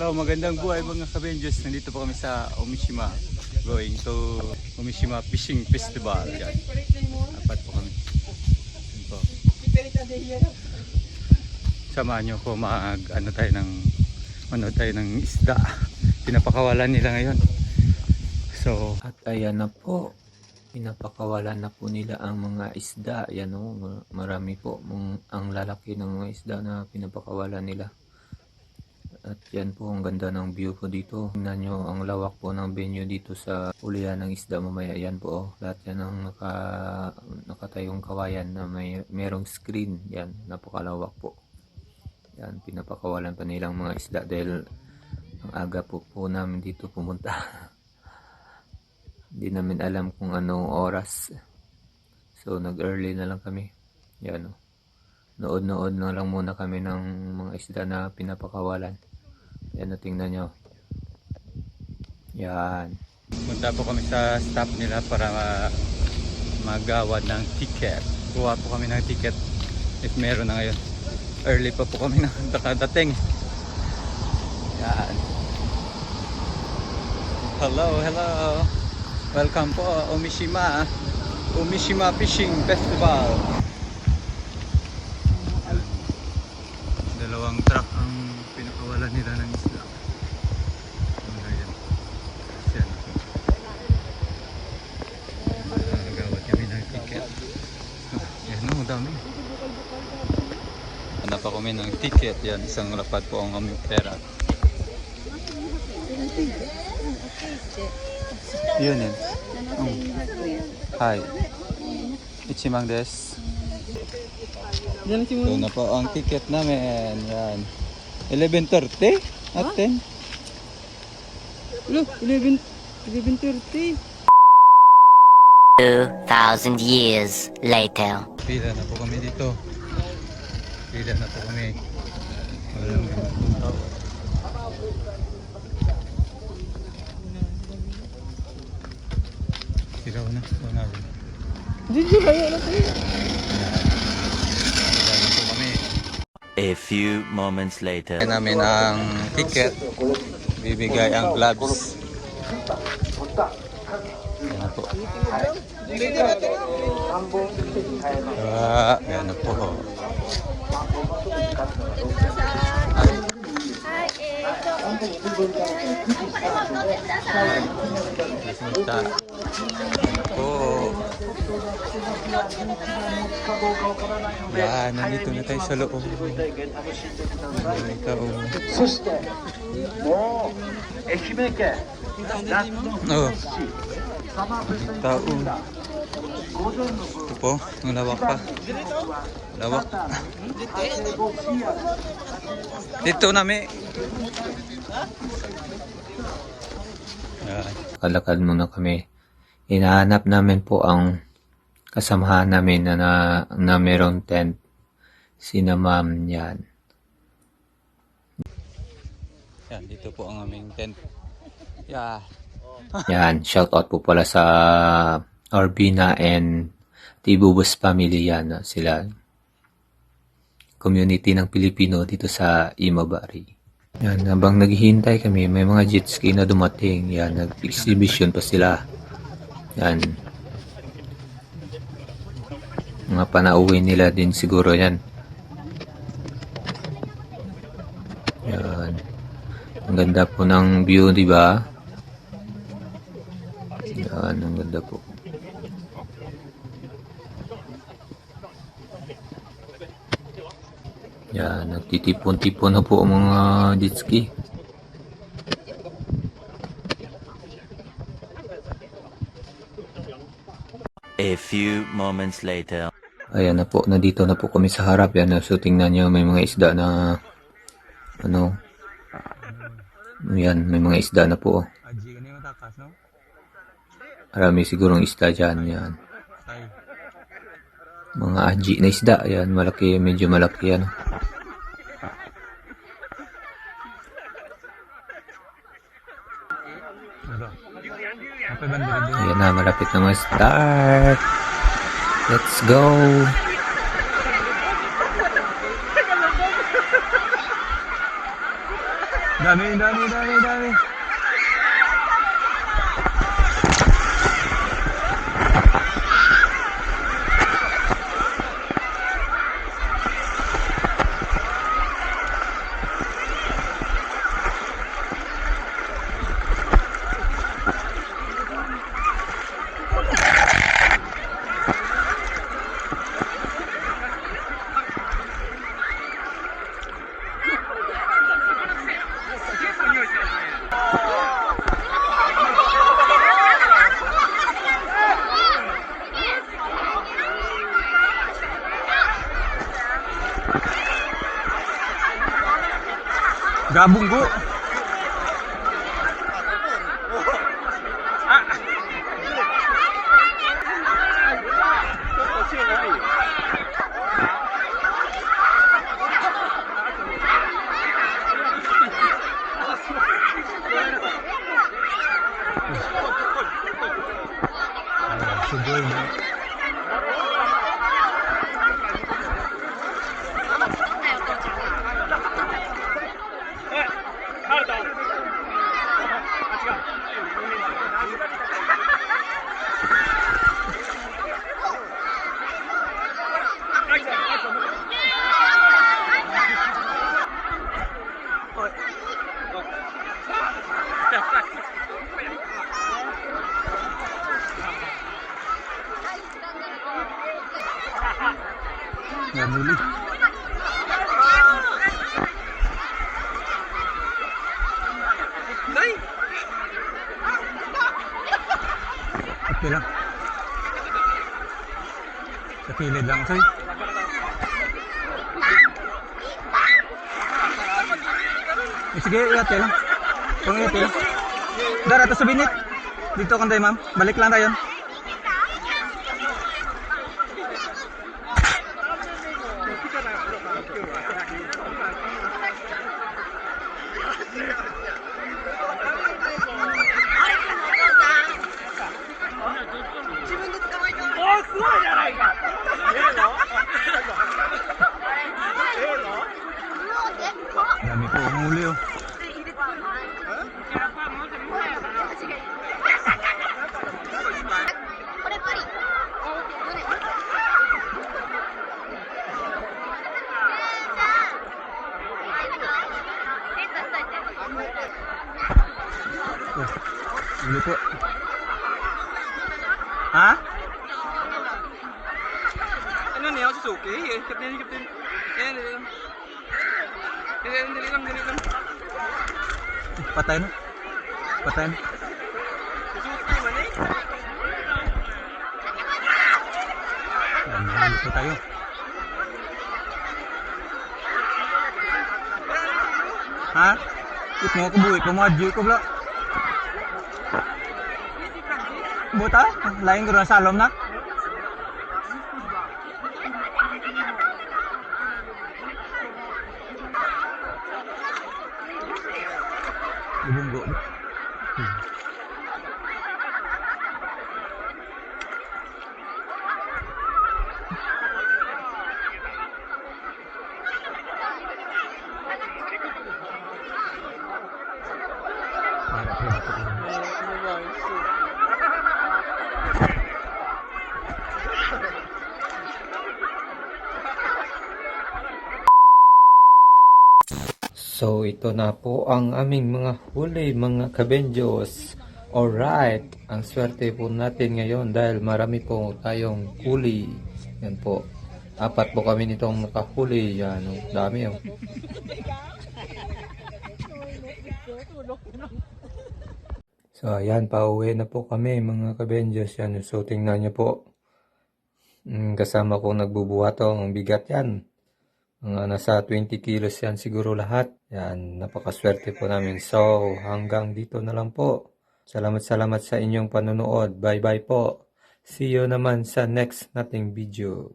Hello, magandang buhay mga ka-Benjos. Nandito po kami sa Omishima. Going to Omishima Fishing Festival. Yan. Apat po kami. Yan po. Samahan nyo ko mag ano tayo ng ano tayo ng isda. Pinapakawalan nila ngayon. So, At ayan na po, pinapakawalan na po nila ang mga isda. Ayan o, ma- marami po ang lalaki ng mga isda na pinapakawalan nila. At yan po, ang ganda ng view ko dito. Tingnan nyo ang lawak po ng venue dito sa ulihan ng isda mamaya. Yan po, oh, lahat yan ang naka, nakatayong kawayan na may merong screen. Yan, napakalawak po. Yan, pinapakawalan pa nilang mga isda dahil ang aga po po namin dito pumunta. Hindi namin alam kung anong oras. So, nag-early na lang kami. Yan o. Nood-nood na lang muna kami ng mga isda na pinapakawalan. Yan tingnan nyo. Yan. punta po kami sa stop nila para ma- magawad ng ticket. Kuha po kami ng ticket if meron na ngayon. Early pa po kami na nakadating. Yan. Hello, hello. Welcome po, Omishima. Omishima Fishing Festival. Dalawang truck ang pinakawalan nila ng isla. Ayan. Yan. Nagawad kami ng ticket. Yan o, dami. Hanap pa kami ng ticket. Yan, isang lapad po ang aming pera. Yun. Mm. Hi. Ichimang des. Ito na po ang ticket namin. Yan. 11.30 at 10. Look, 11, 11.30. 2,000 years later. Pila na po kami dito. Pila na po kami. Walang tao. Sigaw na. Wala rin. Dito kayo na tayo. Pila na po kami. A few moments later. Namin ang ticket. Bibigay ang gloves. Yan na po. Ah, yan na po. Resulta. Oo. Oh. Yan, nandito na tayo sa loob. Ito. Suste. Mo. Ehimeke. Eh, Oo. Tao. Ito po, ang lawak pa. Lawak. Dito nami. Alakad muna kami Hinahanap namin po ang kasamahan namin na, na, na merong tent. Sina ma'am yan. Yan, dito po ang aming tent. Yeah. Yan, shout out po pala sa Orbina and Tibubus family yan. Sila community ng Pilipino dito sa Imabari. Yan, habang naghihintay kami, may mga jet ski na dumating. Yan, nag-exhibition pa sila. Yan. Mga panauwi nila din siguro yan. Yan. Ang ganda po ng view, di ba? Yan, ang ganda po. Yan, nagtitipon-tipon na po ang mga jet ski. A few moments later. Ayan na po, nandito na po kami sa harap. Yan, so tingnan nyo, may mga isda na, ano, yan, may mga isda na po. No? Marami sigurong isda dyan, yan. Mga aji na isda, yan, malaki, medyo malaki yan. Ayan na, malapit na mag-start. Let's go! Dami, dami, dami, dami. Gabung bu Good, man. Kilid lang, soy. Eh, sige, iate lang. Kung iate lang. Dara, to sa binit. Dito kan tayo, ma'am. Balik lang tayo. Dami po, umuli oh. Oh, umuli po. Ha? Ano niya? Suzuki? Eh, kapten, kapten. Ayan, dali lang. Dali lang, dali lang, dali lang. Patay na. Patay na. Suzuki man eh. Dami po tayo. Ha? It mo ko buhi ko mo adyo ko bla. Buta? Lain ko salom na. Bubunggo. So ito na po ang aming mga huli mga kabenjos. Alright, ang swerte po natin ngayon dahil marami po tayong huli. Yan po. Apat po kami nitong nakahuli. Yan, oh, dami oh. So ayan, pauwi na po kami mga kabenjos. Yan, so tingnan nyo po. Mm, kasama ko nagbubuhatong ang bigat yan. Mga nasa 20 kilos yan siguro lahat. Yan, napakaswerte po namin. So, hanggang dito na lang po. Salamat salamat sa inyong panonood. Bye bye po. See you naman sa next nating video.